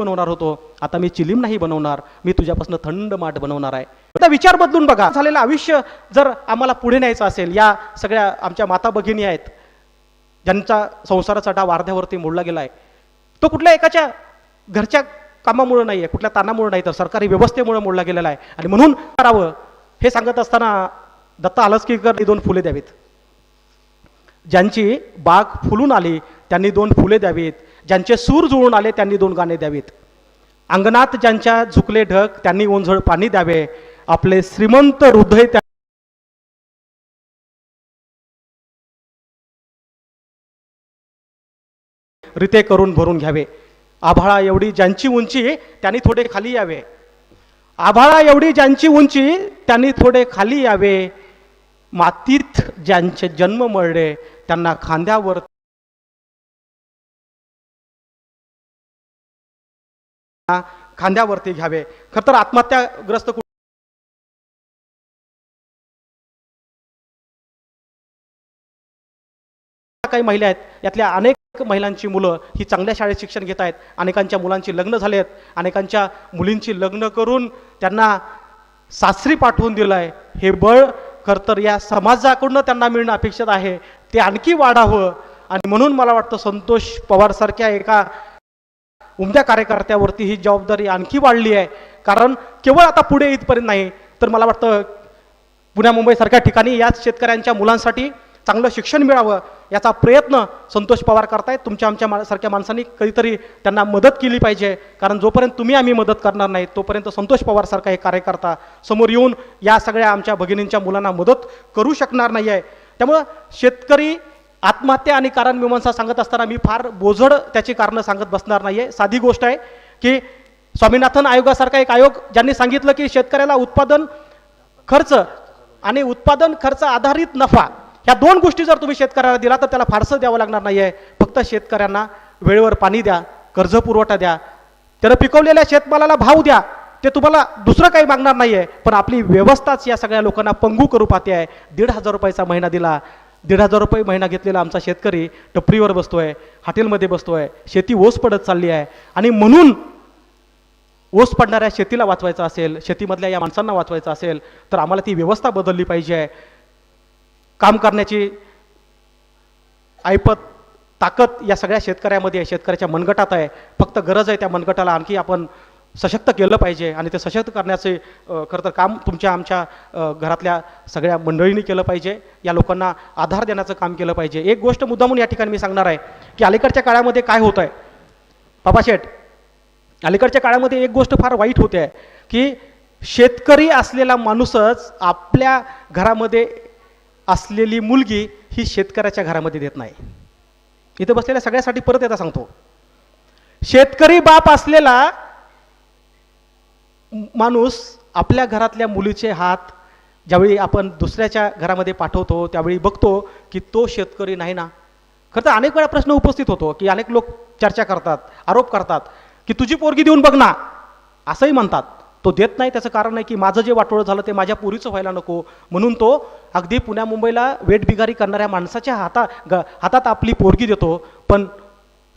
बनवणार होतो. आता मी चिलीम नाही बनवणार. मी तुझ्यापासून थंड माठ बनवणार आहे. आता विचार बदलून बघा. झालेलं आयुष्य जर आम्हाला पुढे न्यायचं असेल या सगळ्या आमच्या माता भगिनी आहेत ज्यांचा संसाराचा डाव अर्ध्यावरती मोडला गेला आहे तो कुठल्या एकाच्या घरच्या कामामुळे नाही आहे कुठल्या ताणामुळे नाही तर सरकारी व्यवस्थेमुळे मोडला गेलेला आहे. आणि म्हणून करावं. हे सांगत असताना दत्ता आलस्कीकर दोन फुले द्यावीत. ज्यांची बाग फुलून आली त्यांनी दोन फुले द्यावीत. ज्यांचे सूर जुळून आले त्यांनी दोन गाणे द्यावीत. अंगणात ज्यांच्या झुकले ढग त्यांनी ओंझळ पाणी द्यावे. आपले श्रीमंत हृदय त्या रिते करून भरून घ्यावे. आभाळा एवढी ज्यांची उंची त्यांनी थोडे खाली यावे. आभाळा एवढी ज्यांची उंची त्यांनी थोडे खाली यावे. मातीत ज्यांचे जन्म मळले त्यांना खांद्यावर खांद्यावरती घ्यावे. खरं तर आत्महत्याग्रस्त काही महिला आहेत. यातल्या अनेक महिलांची मुलं ही चांगल्या शाळेत शिक्षण घेत आहेत. अनेकांच्या मुलांची लग्न झाले आहेत. अनेकांच्या मुलींची लग्न करून त्यांना सासरी पाठवून दिलं आहे हे बळ खरं तर या समाजाकडून त्यांना मिळणं अपेक्षित आहे. ते आणखी वाढावं. आणि म्हणून मला वाटतं संतोष पवारसारख्या एका उमद्या कार्यकर्त्यावरती ही जबाबदारी आणखी वाढली आहे. कारण केवळ आता पुढे इथपर्यंत नाही तर मला वाटतं पुण्या मुंबईसारख्या ठिकाणी याच शेतकऱ्यांच्या मुलांसाठी चांगलं शिक्षण मिळावं याचा प्रयत्न संतोष पवार करतायत. तुमच्या आमच्या मा सारख्या माणसांनी कधीतरी त्यांना मदत केली पाहिजे. कारण जोपर्यंत तुम्ही आम्ही मदत करणार नाही तोपर्यंत संतोष पवारसारखा एक कार्यकर्ता समोर येऊन या सगळ्या आमच्या भगिनींच्या मुलांना मदत करू शकणार नाही आहे त्यामुळं शेतकरी आत्महत्या आणि कारण मीमांसा सांगत असताना मी फार बोजड त्याची कारणं सांगत बसणार नाही आहे साधी गोष्ट आहे की स्वामीनाथन आयोगासारखा एक आयोग ज्यांनी सांगितलं की शेतकऱ्याला उत्पादन खर्च आणि उत्पादन खर्च आधारित नफा ह्या दोन गोष्टी जर तुम्ही शेतकऱ्याला दिला तर त्याला फारसं द्यावं लागणार नाही आहे फक्त शेतकऱ्यांना वेळेवर पाणी द्या कर्ज पुरवठा द्या. त्यानं पिकवलेल्या शेतमालाला भाव द्या. ते तुम्हाला दुसरं काही मागणार नाही आहे पण आपली व्यवस्थाच या सगळ्या लोकांना पंगू करू पाहते आहे. दीड हजार रुपयाचा महिना दिला. दीड हजार रुपये महिना घेतलेला आमचा शेतकरी टपरीवर बसतो आहे हॉटेलमध्ये आहे शेती ओस पडत चालली आहे. आणि म्हणून ओस पडणाऱ्या शेतीला वाचवायचं असेल शेतीमधल्या या माणसांना वाचवायचं असेल तर आम्हाला ती व्यवस्था बदलली पाहिजे. आहे काम करण्याची ऐपत ताकद या सगळ्या शेतकऱ्यामध्ये आहे शेतकऱ्याच्या मनगटात आहे. फक्त गरज आहे त्या मनगटाला आणखी आपण सशक्त केलं पाहिजे आणि ते सशक्त करण्याचे खरं तर काम तुमच्या आमच्या घरातल्या सगळ्या मंडळींनी केलं पाहिजे. या लोकांना आधार देण्याचं काम केलं पाहिजे. एक गोष्ट मुद्दामून या ठिकाणी मी सांगणार आहे की अलीकडच्या काळामध्ये काय होत आहे बाबा अलीकडच्या काळामध्ये एक गोष्ट फार वाईट होते आहे की शेतकरी असलेला माणूसच आपल्या घरामध्ये असलेली मुलगी ही शेतकऱ्याच्या घरामध्ये देत नाही. इथं बसलेल्या सगळ्यासाठी परत येता सांगतो. शेतकरी बाप असलेला माणूस आपल्या घरातल्या मुलीचे हात ज्यावेळी आपण दुसऱ्याच्या घरामध्ये पाठवतो त्यावेळी बघतो की तो शेतकरी नाही ना. खरं तर अनेक वेळा प्रश्न उपस्थित होतो की अनेक लोक चर्चा करतात आरोप करतात की तुझी पोरगी देऊन बघ ना. असंही म्हणतात. तो देत नाही त्याचं कारण आहे की माझं जे वाटोळं झालं ते माझ्या पोरीचं व्हायला नको. म्हणून तो अगदी पुण्या मुंबईला वेटबिगारी करणाऱ्या माणसाच्या हाता ग हातात आपली पोरगी देतो पण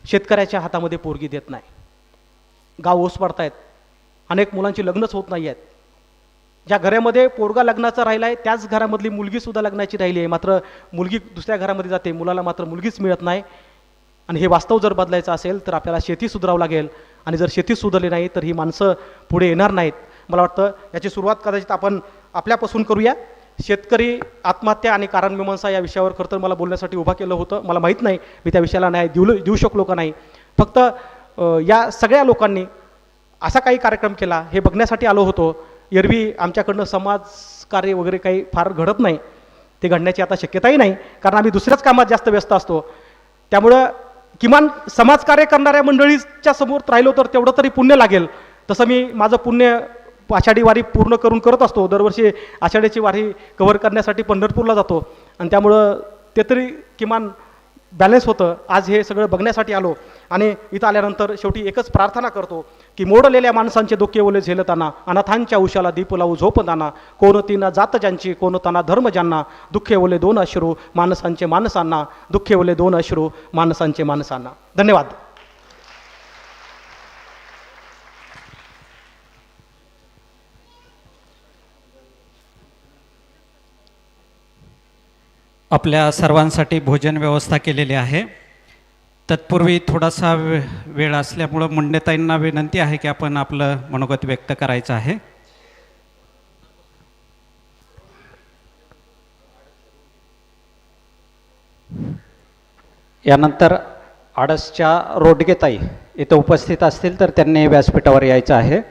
शेतकऱ्याच्या हातामध्ये पोरगी देत नाही. गाव ओस पडतायत अनेक मुलांची लग्नच होत नाही आहेत ज्या घरामध्ये पोरगा लग्नाचा राहिला आहे त्याच घरामधली मुलगीसुद्धा लग्नाची राहिली आहे. मात्र मुलगी दुसऱ्या घरामध्ये जाते मुलाला मात्र मुलगीच मिळत नाही. आणि हे वास्तव जर बदलायचं असेल तर आपल्याला शेती सुधारावं लागेल. आणि जर शेती सुधारली नाही तर ही माणसं पुढे येणार नाहीत. मला वाटतं याची सुरुवात कदाचित आपण आपल्यापासून करूया. शेतकरी आत्महत्या आणि कारण मीमांसा या विषयावर खरं तर मला बोलण्यासाठी उभा केलं होतं. मला माहीत नाही मी त्या विषयाला नाही देऊ देऊ शकलो का नाही. फक्त या सगळ्या लोकांनी असा काही कार्यक्रम केला हे बघण्यासाठी आलो होतो. एरवी आमच्याकडनं समाजकार्य वगैरे काही फार घडत नाही. ते घडण्याची आता शक्यताही नाही कारण आम्ही दुसऱ्याच कामात जास्त व्यस्त असतो. त्यामुळं किमान समाजकार्य करणाऱ्या मंडळीच्या समोर राहिलो तर तेवढं तरी पुण्य लागेल. तसं मी माझं पुण्य आषाढी वारी पूर्ण करून करत असतो. दरवर्षी आषाढीची वारी कव्हर करण्यासाठी पंढरपूरला जातो. आणि त्यामुळं ते तरी किमान बॅलन्स होतं. आज हे सगळं बघण्यासाठी आलो आणि इथं आल्यानंतर शेवटी एकच प्रार्थना करतो की मोडलेल्या माणसांचे दुःखे ओले झेलताना अनाथांच्या उशाला दीप लावू झोपताना कोणतीना जात ज्यांची कोणताना धर्म ज्यांना दुःखे ओले दोन अश्रू माणसांचे माणसांना दुःखे ओले दोन अश्रू माणसांचे माणसांना. धन्यवाद. आपल्या सर्वांसाठी भोजन व्यवस्था केलेली आहे. तत्पूर्वी थोडासा वे वेळ असल्यामुळं मुंडेताईंना विनंती आहे की आपण आपलं मनोगत व्यक्त करायचं आहे. यानंतर आडसच्या रोडगेताई इथं उपस्थित असतील तर त्यांनी व्यासपीठावर यायचं आहे.